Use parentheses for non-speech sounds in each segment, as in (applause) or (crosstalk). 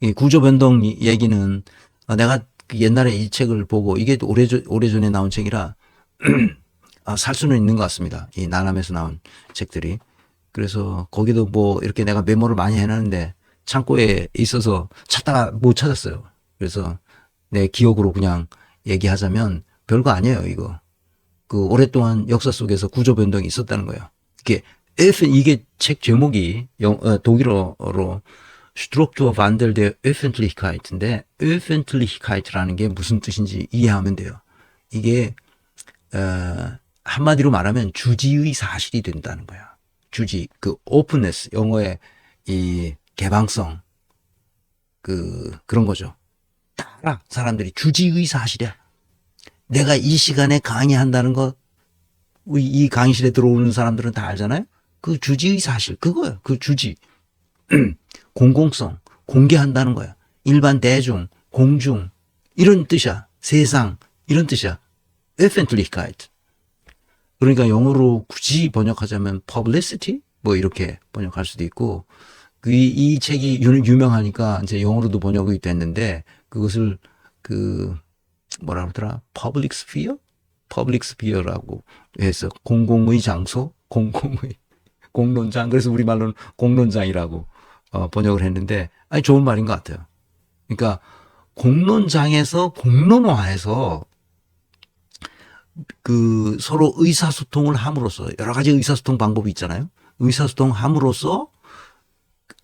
이 구조 변동 이- 얘기는 아, 내가 그 옛날에 이 책을 보고 이게 오래 오래 전에 나온 책이라 (clears throat) 아, 살 수는 있는 것 같습니다. 이 나남에서 나온 책들이. 그래서 거기도 뭐 이렇게 내가 메모를 많이 해놨는데 창고에 있어서 찾다가 못 찾았어요. 그래서 내 기억으로 그냥 얘기하자면 별거 아니에요, 이거. 그 오랫동안 역사 속에서 구조 변동이 있었다는 거예요. 이게 이게 책 제목이 영, 어, 독일어로 Struktur Wandel der Öffentlichkeit인데 Öffentlichkeit라는 게 무슨 뜻인지 이해하면 돼요. 이게 어, 한마디로 말하면 주지의 사실이 된다는 거야. 주지 그 오픈네스 영어의 이 개방성 그 그런 거죠. 다 알아. 사람들이 주지의 사실이야. 내가 이 시간에 강의한다는 거, 이- 이 강의실에 들어오는 사람들은 다 알잖아요? 그 주지의 사실, 그거예요. 그 주지. (clears throat) 공공성, 공개한다는 거야. 일반 대중, 공중, 이런 뜻이야. 세상, 이런 뜻이야. Öffentlichkeit. 그러니까 영어로 굳이 번역하자면 publicity? 뭐 이렇게 번역할 수도 있고, 그 이, 이 책이 유- 유명하니까 이제 영어로도 번역이 됐는데, 그것을 그, 뭐라 그러더라? public sphere? public sphere라고 해서 공공의 장소, 공공의 공론장. 그래서 우리말로는 공론장이라고 어, 번역을 했는데, 아니, 좋은 말인 것 같아요. 그러니까, 공론장에서 공론화해서 그 서로 의사소통을 함으로써 여러 가지 의사소통 방법이 있잖아요. 의사소통 함으로써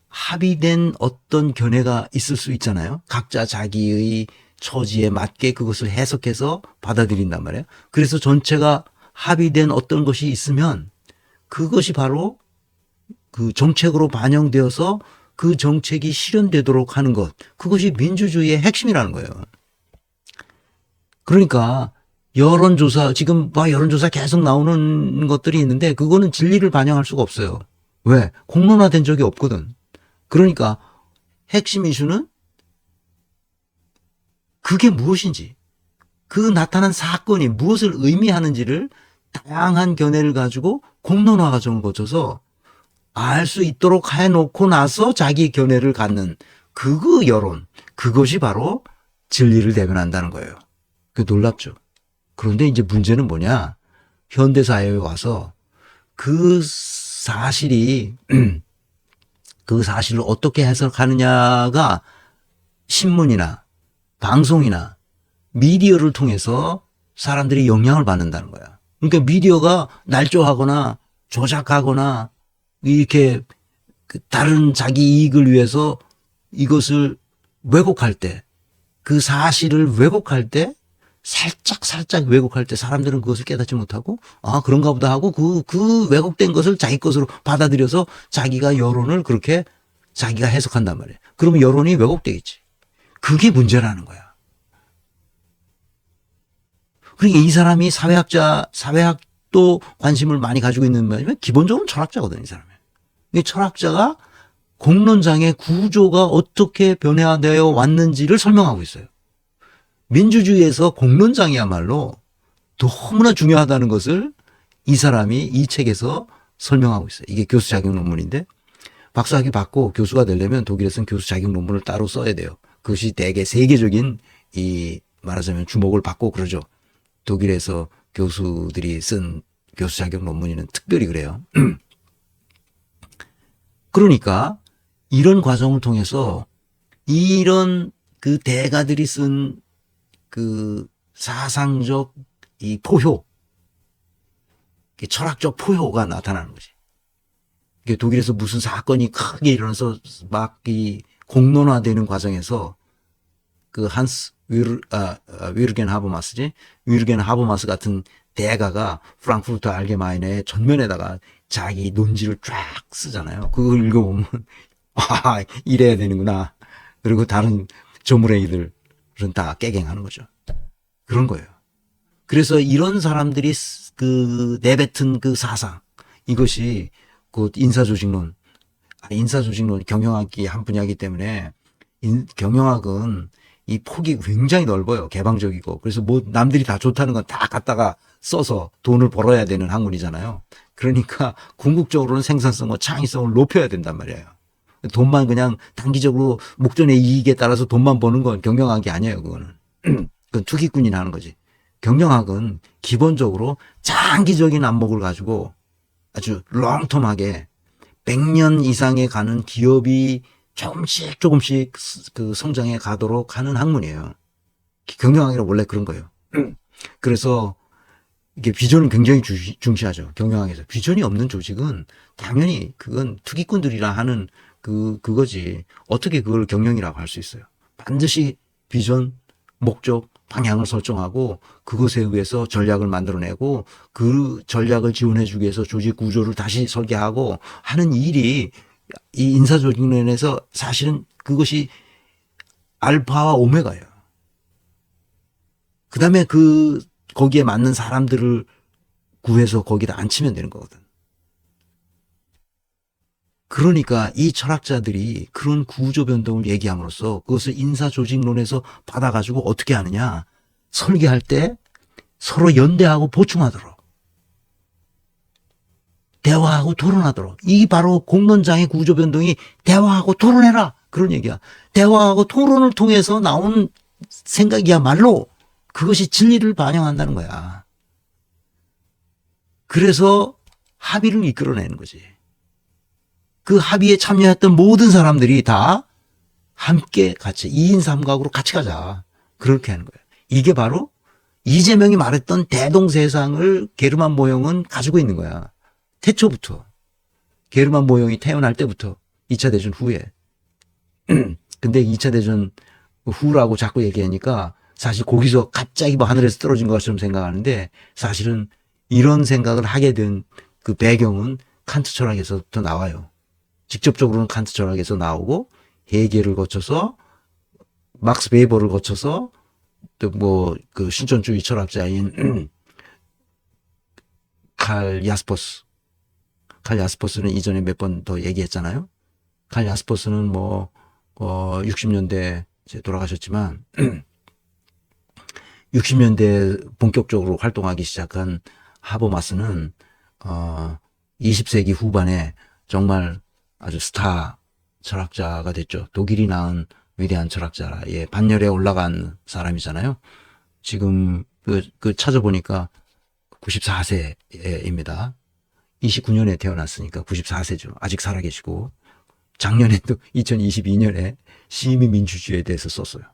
합의된 어떤 견해가 있을 수 있잖아요. 각자 자기의 처지에 맞게 그것을 해석해서 받아들인단 말이에요. 그래서 전체가 합의된 어떤 것이 있으면 그것이 바로 그 정책으로 반영되어서 그 정책이 실현되도록 하는 것. 그것이 민주주의의 핵심이라는 거예요. 그러니까 여론조사, 지금 막 여론조사 계속 나오는 것들이 있는데 그거는 진리를 반영할 수가 없어요. 왜? 공론화된 적이 없거든. 그러니까 핵심 이슈는 그게 무엇인지, 그 나타난 사건이 무엇을 의미하는지를 다양한 견해를 가지고 공론화 과정을 거쳐서 알 수 있도록 해놓고 나서 자기 견해를 갖는 그거 여론, 그것이 바로 진리를 대변한다는 거예요. 그 놀랍죠. 그런데 이제 문제는 뭐냐? 현대 사회에 와서 그 사실이 (clears throat) 그 사실을 어떻게 해석하느냐가 신문이나 방송이나 미디어를 통해서 사람들이 영향을 받는다는 거야. 그러니까 미디어가 날조하거나 조작하거나 이렇게 그 다른 자기 이익을 위해서 이것을 왜곡할 때, 그 사실을 왜곡할 때, 살짝 살짝 왜곡할 때 사람들은 그것을 깨닫지 못하고 아 그런가 보다 하고 그그 왜곡된 것을 자기 것으로 받아들여서 자기가 여론을 그렇게 자기가 해석한단 말이에요. 그러면 여론이 왜곡되겠지. 그게 문제라는 거야. 그러니까 이 사람이 사회학자, 사회학 도 관심을 많이 가지고 있는 말이면 기본적으로 철학자거든, 이 사람이. 이 철학자가 공론장의 구조가 어떻게 변화되어 왔는지를 설명하고 있어요. 민주주의에서 공론장이야말로 너무나 중요하다는 것을 이 사람이 이 책에서 설명하고 있어요. 이게 교수 자격 논문인데 박사학위 받고 교수가 되려면 독일에서는 교수 자격 논문을 따로 써야 돼요. 그것이 대개 세계적인 이 말하자면 주목을 받고 그러죠. 독일에서 교수들이 쓴 교수 자격 논문이는 특별히 그래요. (clears throat) 그러니까 이런 과정을 통해서 이런 그 대가들이 쓴 그 사상적 이 포효, 이 철학적 포효가 나타나는 거지. 독일에서 무슨 사건이 크게 일어나서 막 이 공론화되는 과정에서 그 한스 위르, 아, 아, 위르겐 하버마스지? 위르겐 하버마스 같은 대가가 프랑크푸르트 알게마인의 전면에다가 자기 논지를 쫙 쓰잖아요. 그걸 읽어보면, (laughs) 아, 이래야 되는구나. 그리고 다른 조무랭이들은 다 깨갱하는 거죠. 그런 거예요. 그래서 이런 사람들이 쓰- 그 내뱉은 그 사상, 이것이 그 인사조직론, 아, 인사조직론 경영학이 한 분야이기 때문에 인- 경영학은 이 폭이 굉장히 넓어요. 개방적이고. 그래서 뭐 남들이 다 좋다는 건 다 갖다가 써서 돈을 벌어야 되는 학문이잖아요. 그러니까 궁극적으로는 생산성과 창의성을 높여야 된단 말이에요. 돈만 그냥 단기적으로 목전의 이익에 따라서 돈만 버는 건 경영학이 아니에요, 그거는. (clears throat) 그건 투기꾼이 하는 거지. 경영학은 기본적으로 장기적인 안목을 가지고 아주 롱텀하게 100년 이상에 가는 기업이 조금씩 조금씩 그 성장해 가도록 하는 학문이에요. 경영학이란 원래 그런 거예요. 그래서 이게 비전을 굉장히 주시- 중시하죠. 경영학에서. 비전이 없는 조직은 당연히 그건 투기꾼들이라 하는 그, 그거지. 어떻게 그걸 경영이라고 할 수 있어요. 반드시 비전, 목적, 방향을 설정하고 그것에 의해서 전략을 만들어내고 그 전략을 지원해주기 위해서 조직 구조를 다시 설계하고 하는 일이 이 인사조직론에서 사실은 그것이 알파와 오메가예요. 그 다음에 그, 거기에 맞는 사람들을 구해서 거기다 앉히면 되는 거거든. 그러니까 이 철학자들이 그런 구조 변동을 얘기함으로써 그것을 인사 조직론에서 받아가지고 어떻게 하느냐. 설계할 때 서로 연대하고 보충하도록. 대화하고 토론하도록. 이 바로 공론장의 구조 변동이 대화하고 토론해라. 그런 얘기야. 대화하고 토론을 통해서 나온 생각이야말로 그것이 진리를 반영한다는 거야. 그래서 합의를 이끌어내는 거지. 그 합의에 참여했던 모든 사람들이 다 함께 같이 2인 3각으로 같이 가자. 그렇게 하는 거예요. 이게 바로 이재명이 말했던 대동세상을 게르만 모형은 가지고 있는 거야. 태초부터. 게르만 모형이 태어날 때부터 2차 대전 후에. (clears throat) 근데 2차 대전 후라고 자꾸 얘기하니까 사실 거기서 갑자기 뭐 하늘에서 떨어진 것처럼 생각하는데 사실은 이런 생각을 하게 된 그 배경은 칸트 철학에서부터 나와요. 직접적으로는 칸트 철학에서 나오고 헤겔을 거쳐서 막스 베이버를 거쳐서 또 뭐 그 신천주의 철학자인 (clears throat) 칼 야스퍼스 칼 야스퍼스는 이전에 몇 번 더 얘기했잖아요. 칼 야스퍼스는 뭐 어, 60년대 이제 돌아가셨지만 (clears throat) 60년대 본격적으로 활동하기 시작한 하버마스는 어 20세기 후반에 정말 아주 스타 철학자가 됐죠. 독일이 낳은 위대한 철학자의 반열에 올라간 사람이잖아요. 지금 그, 그 찾아보니까 94세입니다. 29년에 태어났으니까 94세죠. 아직 살아계시고 작년에 또 2022년에 시민민주주의에 대해서 썼어요.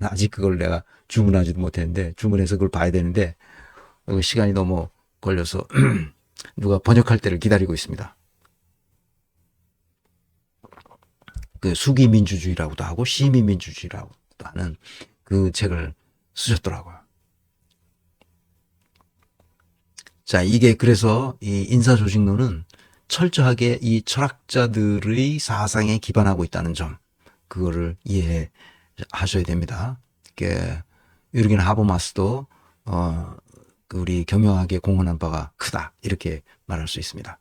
아직 그걸 내가 주문하지도 못했는데 주문해서 그걸 봐야 되는데 어, 시간이 너무 걸려서 (clears throat) 누가 번역할 때를 기다리고 있습니다. 그 수기민주주의라고도 하고 시민민주주의라고도 하는 그 책을 쓰셨더라고요. 자, 이게 그래서 이 인사조직론은 철저하게 이 철학자들의 사상에 기반하고 있다는 점, 그거를 이해하셔야 됩니다. 이게 유르겐 하버마스도 어, 그 우리 경영학에 공헌한 바가 크다 이렇게 말할 수 있습니다.